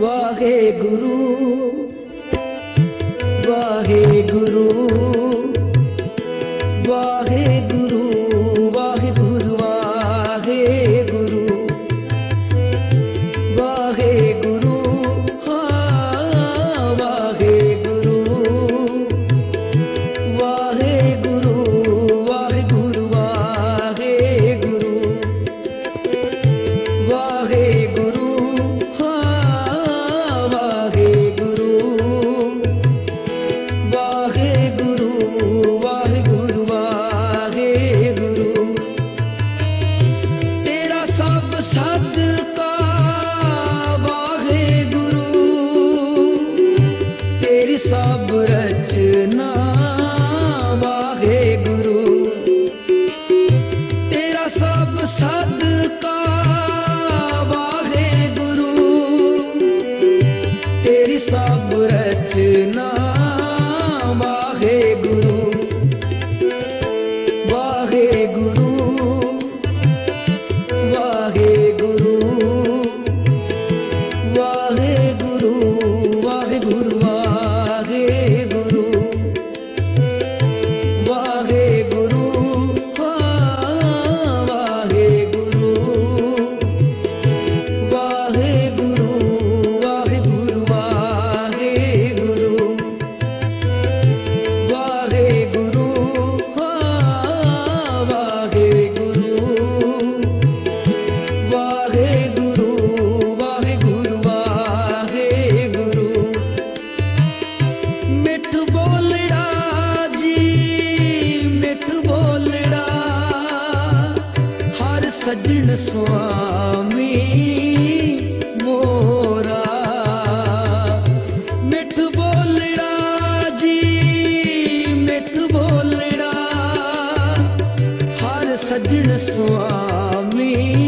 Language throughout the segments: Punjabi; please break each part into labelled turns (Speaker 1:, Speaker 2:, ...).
Speaker 1: ਵਾਹਿਗੁਰੂ। ਸਭ ਰਚਨਾ ਵਾਹਿਗੁਰੂ ਵਾਹਿਗੁਰੂ। ਵਾਹਿਗੁਰੂ ਸੱਜਣ ਸੁਆਮੀ ਮੋਰਾ। ਮਿੱਠ ਬੋਲੜਾ ਜੀ ਮਿੱਠ ਬੋਲੜਾ ਹਰ ਸੱਜਣ ਸੁਆਮੀ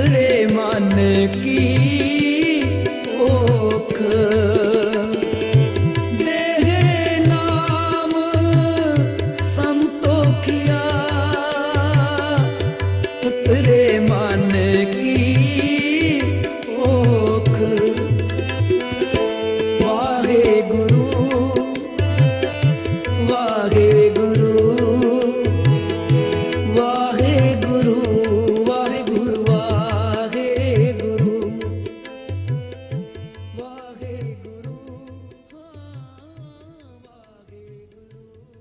Speaker 1: ਸੁਧਰੇ ਮਨ ਕੀ ਓਖ ਦੇਹ ਨਾਮ ਸੰਤੋਖਿਆ ਸੁਧਰੇ ਮਨ ਕੀ